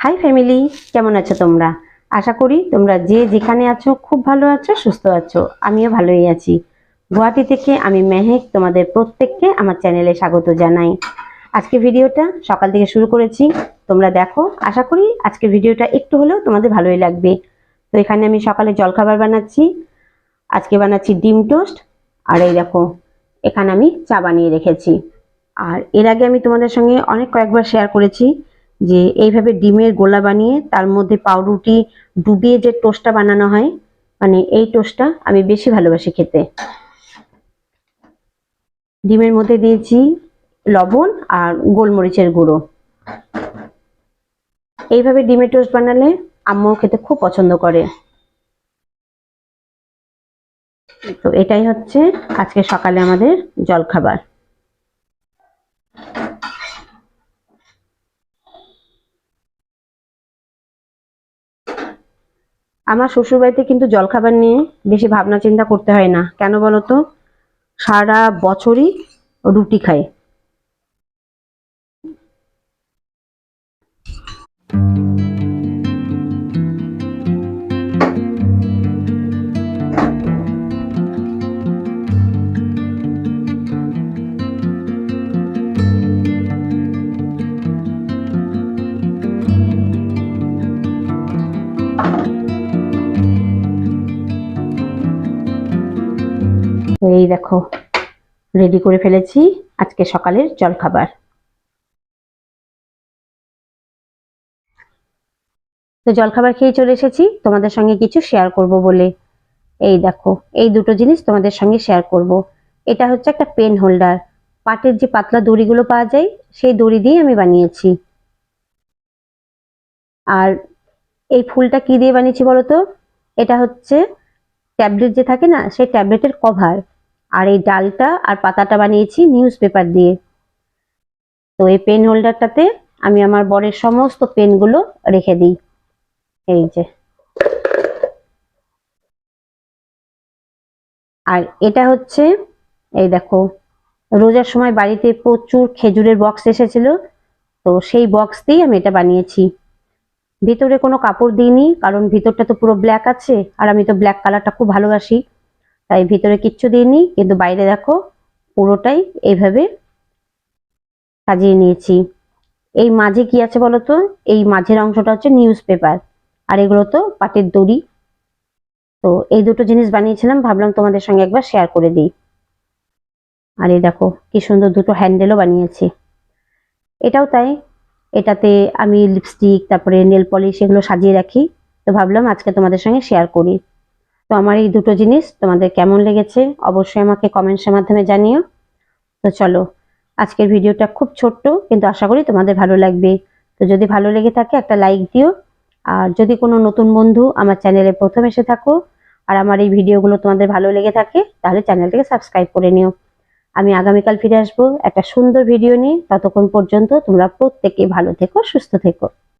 High family কেমন আছো তোমরা? আশা করি তোমরা যে যেখানে আছো, খুব ভালো আছো, সুস্থ আছো। আমিও ভালোই আছি। গুয়াহাটি থেকে আমি মেহেক তোমাদের প্রত্যেককে আমার চ্যানেলে স্বাগত জানাই। আজকে ভিডিওটা সকাল থেকে শুরু করেছি। তোমরা দেখো, আশা করি আজকে ভিডিওটা একটু হলেও তোমাদের ভালোই লাগবে। তো এখানে আমি সকালে জলখাবার বানাচ্ছি। আজকে বানাচ্ছি ডিম টোস্ট। আর এই দেখো, এখানে আমি চা বানিয়ে রেখেছি। আর এর আগে আমি তোমাদের সঙ্গে অনেক কয়েকবার শেয়ার করেছি। যে এইভাবে ডিমের গোলা বানিয়ে তার মধ্যে পাউরুটি ডুবিয়ে যে টোস্টটা বানানো হয় মানে এই টোস্টটা আমি বেশি ভালোবাসি খেতে। ডিমের মধ্যে দিয়েছি লবণ আর গোলমরিচের গুঁড়ো। এইভাবে ডিমের টোস্ট বানালে আম্মু খেতে খুব পছন্দ করে। তো এটাই হচ্ছে আজকে সকালে আমাদের জলখাবার। আমার শ্বশুরবাড়িতে কিন্তু জলখাবার নিয়ে বেশি ভাবনা চিন্তা করতে হয় না। কেন বলতো সারা বছরই রুটি খায়। এই দেখো রেডি করে ফেলেছি আজকে সকালের জলখাবার। তো জলখাবার খেয়ে চলে এসেছি, তোমাদের সঙ্গে কিছু শেয়ার করব বলে। এই দেখো, এই দুটো জিনিস তোমাদের সঙ্গে শেয়ার করব। এটা হচ্ছে একটা পেন হোল্ডার পাটের যে পাতলা দড়িগুলো পাওয়া যায়, সেই দড়ি দিয়ে আমি বানিয়েছি। আর এই ফুলটা কি দিয়ে বানিয়েছি বলো তো? এটা হচ্ছে ট্যাবলেট যে থাকে না, সেই ট্যাবলেটের কভার আর এই ডালটা আর পাতাটা বানিয়েছি নিউজ পেপার দিয়ে। তো এই পেন হোল্ডারটাতে আমি আমার বরের সমস্ত পেনগুলো রেখে দিই। এই যে। আর এটা হচ্ছে, এই দেখো, রোজার সময় বাড়িতে প্রচুর খেজুরের বক্স এসেছিল, তো সেই বক্স দিয়েই আমি এটা বানিয়েছি। ভিতরে কোনো কাপড় দিইনি, কারণ ভিতরটা তো পুরো ব্ল্যাক আছে, আর আমি তো ব্ল্যাক কালারটা খুব ভালোবাসি। তাই ভিতরে কিচ্ছু দিইনি, কিন্তু বাইরে দেখো পুরোটাই এইভাবে সাজিয়ে নিয়েছি। এই মাঝে কি আছে বলতো এই মাঝের অংশটা হচ্ছে নিউজ পেপার আর এগুলো তো পাটের দড়ি। তো এই দুটো জিনিস বানিয়েছিলাম, ভাবলাম তোমাদের সঙ্গে একবার শেয়ার করে দিই। আর এই দেখো কি সুন্দর দুটো হ্যান্ডেলও বানিয়েছি। এটাও তাই, এটাতে আমি লিপস্টিক তারপরে নেল পলিশ এগুলো সাজিয়ে রাখি। তো ভাবলাম আজকে তোমাদের সঙ্গে শেয়ার করি। তো আমার এই দুটো জিনিস তোমাদের কেমন লেগেছে অবশ্যই আমাকে কমেন্টসের মাধ্যমে জানিও। তো চলো, আজকের ভিডিওটা খুব ছোট্ট, কিন্তু আশা করি তোমাদের ভালো লাগবে। তো যদি ভালো লেগে থাকে একটা লাইক দিও। আর যদি কোনো নতুন বন্ধু আমার চ্যানেলে প্রথম এসে থাকো আর আমার এই ভিডিওগুলো তোমাদের ভালো লেগে থাকে, তাহলে চ্যানেলটাকে সাবস্ক্রাইব করে নিও। আমি আগামীকাল ফিরে আসব একটা সুন্দর ভিডিও নিয়ে। ততক্ষণ পর্যন্ত তোমরা প্রত্যেকে ভালো থেকো, সুস্থ থেকো।